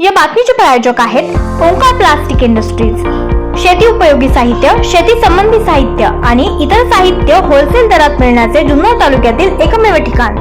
या बातमीचे प्रायोजक आहेत ओंकार प्लास्टिक इंडस्ट्रीज. शेती उपयोगी साहित्य शेती संबंधी साहित्य आणि इतर साहित्य होलसेल दरात मिळण्याचे जुन्नर तालुक्यातील एकमेव ठिकाण.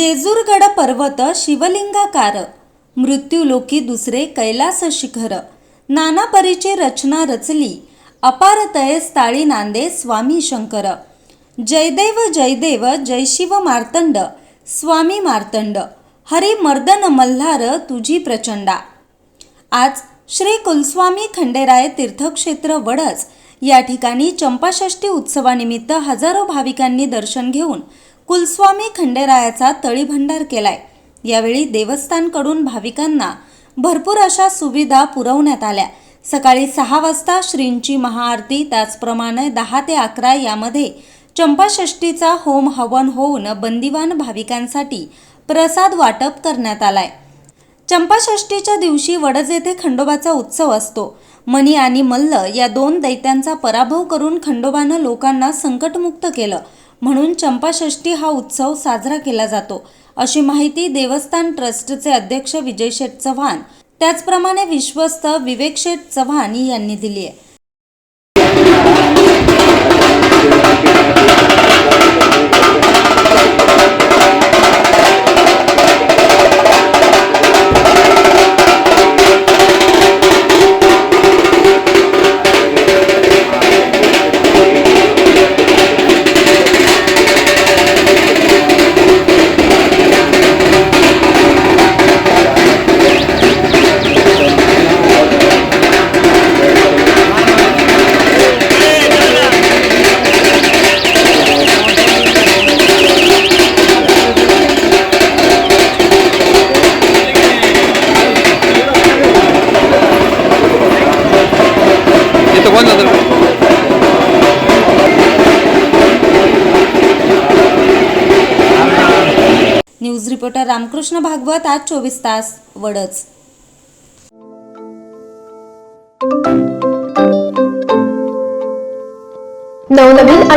जेजूरगड पर्वत शिवलिंगाकार. मृत्यूलोकी दुसरे कैलास शिखर. नाना परीचे रचना रचली. अपार तयस ताळी नांदे स्वामी शंकर. जयदेव जयदेव जय शिव मार्तंड स्वामी मार्तंड. हरी मर्दन मल्हार तुझी प्रचंडा. आज श्री कुलस्वामी खंडेराय तीर्थक्षेत्र वडस या ठिकाणी चंपाषष्ठी उत्सवानिमित्त हजारो भाविकांनी दर्शन घेऊन कुलस्वामी खंडेरायाचा तळीभंडार केलाय. यावेळी देवस्थानकडून भाविकांना भरपूर अशा सुविधा पुरवण्यात आल्या. सकाळी सहा वाजता श्रींची महाआरती त्याचप्रमाणे दहा ते अकरा यामध्ये चंपाषष्ठीचा होम हवन होऊन बंदिवान भाविकांसाठी प्रसाद वाटप करण्यात आलाय. चंपाषष्ठीच्या दिवशी वडज येथे खंडोबाचा उत्सव असतो. मणी आणि मल्ल या दोन दैत्यांचा पराभव करून खंडोबानं लोकांना संकटमुक्त केलं. म्हणून चंपाषष्ठी हा उत्सव साजरा केला जातो. अशी माहिती देवस्थान ट्रस्टचे अध्यक्ष विजय शेठ चव्हाण. त्याचप्रमाणे विश्वस्त विवेक शेठ चव्हाण यांनी दिली आहे न्यूज रिपोर्टर रामकृष्ण भागवत आज चोवीस तास वडच.